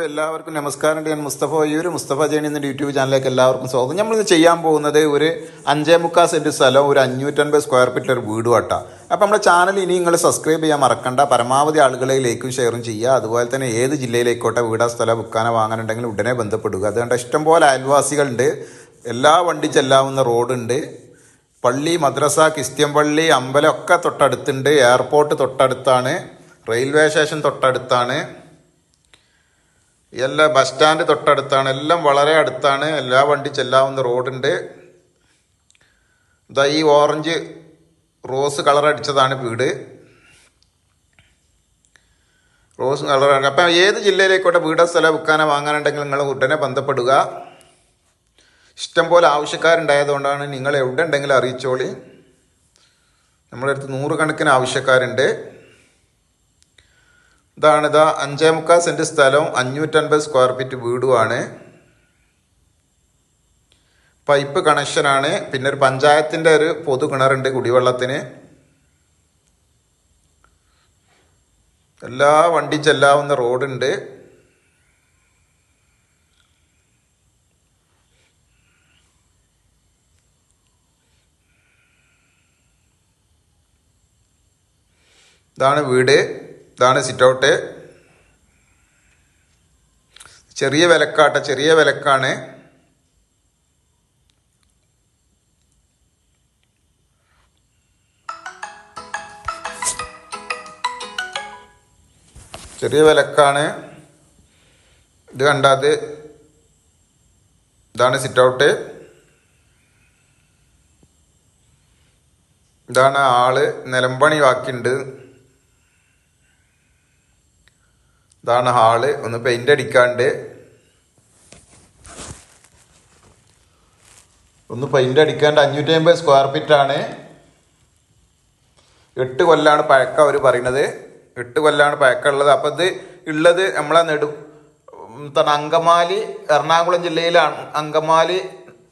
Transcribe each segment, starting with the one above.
എല്ലാവർക്കും നമസ്കാരം. ഞാൻ മുസ്തഫ അയ്യൂർ മുസ്തഫ ജേണി എന്ന യൂട്യൂബ് ചാനലിലേക്ക് എല്ലാവർക്കും സ്വാഗതം. നമ്മളിത് ചെയ്യാൻ പോകുന്നത് ഒരു അഞ്ചേ മുക്കാൽ സെന്റ് സ്ഥലം ഒരു അഞ്ഞൂറ്റൻപത് സ്ക്വയർ ഫീറ്റ് ഒരു വീട് വട്ട. അപ്പോൾ നമ്മുടെ ചാനൽ ഇനി നിങ്ങൾ സബ്സ്ക്രൈബ് ചെയ്യാൻ മറക്കണ്ട. പരമാവധി ആളുകളിലേക്കും ഷെയറും ചെയ്യുക. അതുപോലെ തന്നെ ഏത് ജില്ലയിലേക്കോട്ടെ വീടാ സ്ഥലം വിൽക്കാനോ വാങ്ങാനുണ്ടെങ്കിൽ ഉടനെ ബന്ധപ്പെടുക. അതുകൊണ്ട് ഇഷ്ടംപോലെ അയൽവാസികളുണ്ട്. എല്ലാ വണ്ടി ചെല്ലാവുന്ന റോഡുണ്ട്. പള്ളി മദ്രസ ക്രിസ്ത്യൻ പള്ളി അമ്പലമൊക്കെ തൊട്ടടുത്തുണ്ട്. എയർപോർട്ട് തൊട്ടടുത്താണ്. റെയിൽവേ സ്റ്റേഷൻ തൊട്ടടുത്താണ്. എല്ലാ ബസ് സ്റ്റാൻഡ് തൊട്ടടുത്താണ് എല്ലാം വളരെ അടുത്താണ് എല്ലാ വണ്ടി ചെല്ലാവുന്ന റോഡുണ്ട്. ഇതാ ഈ ഓറഞ്ച് റോസ് കളർ അടിച്ചതാണ് വീട്. റോസ് കളറാണ് അപ്പം ഏത് ജില്ലയിലേക്കോട്ടെ വീടോ സ്ഥലം വിൽക്കാനോ വാങ്ങാനുണ്ടെങ്കിൽ നിങ്ങൾ ഉടനെ ബന്ധപ്പെടുക. ഇഷ്ടംപോലെ ആവശ്യക്കാരുണ്ടായതുകൊണ്ടാണ് നിങ്ങൾ എവിടെ ഉണ്ടെങ്കിലും അറിയിച്ചോളി. നമ്മുടെ അടുത്ത് നൂറുകണക്കിന് ആവശ്യക്കാരുണ്ട്. ഇതാണ് ഇതാ അഞ്ചേ മുക്കാൽ സെന്റ് സ്ഥലവും അഞ്ഞൂറ്റൻപത് സ്ക്വയർ ഫീറ്റ് വീടുമാണ്. പൈപ്പ് കണക്ഷനാണ് പിന്നെ ഒരു പഞ്ചായത്തിന്റെ ഒരു പൊതു കിണറുണ്ട് കുടിവെള്ളത്തിന്. എല്ലാ വണ്ടി ചെല്ലാവുന്ന റോഡുണ്ട്. ഇതാണ് വീട്. ഇതാണ് സിറ്റ് ഔട്ട് ചെറിയ വിലക്കാട്ട ചെറിയ വിലക്കാണ്. ചെറിയ വിലക്കാണ്. ഇത് കണ്ടാത്. ഇതാണ് സിറ്റ് ഔട്ട് ഇതാണ് ആൾ. നിലമ്പണി ബാക്കിയുണ്ട്. ഇതാണ് ഹാൾ. ഒന്ന് പെയിന്റ് അടിക്കാണ്ട്. ഒന്ന് പെയിന്റ് അടിക്കാണ്ട് അഞ്ഞൂറ്റി അമ്പത് സ്ക്വയർ ഫീറ്റ് ആണ്. എട്ട് കൊല്ലാണ് പഴക്കം അവർ പറയുന്നത് എട്ട് കൊല്ലാണ് പഴക്കമുള്ളത് അപ്പം ഇത് ഉള്ളത് നമ്മളെ നെടു അങ്കമാലി എറണാകുളം ജില്ലയിലാണ് അങ്കമാലി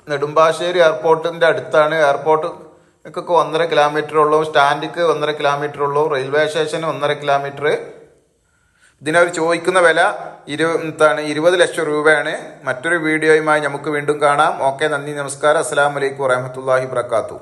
നെടുമ്പാശ്ശേരി എയർപോർട്ടിന്റെ അടുത്താണ്. എയർപോർട്ട് ഒക്കെ ഒന്നര കിലോമീറ്റർ ഉള്ളൂ. സ്റ്റാൻഡിക്ക് ഒന്നര കിലോമീറ്റർ ഉള്ളൂ. റെയിൽവേ സ്റ്റേഷന് ഒന്നര കിലോമീറ്റർ ഇതിനവർ ചോദിക്കുന്ന വില ഇരു എന്താണ് ഇരുപത് ലക്ഷം രൂപയാണ്. മറ്റൊരു വീഡിയോയുമായി നമുക്ക് വീണ്ടും കാണാം. ഓക്കെ നന്ദി നമസ്കാരം. അസ്സാം വലൈക്കും വറഹമത്തല്ലാഹി വർക്കാത്തു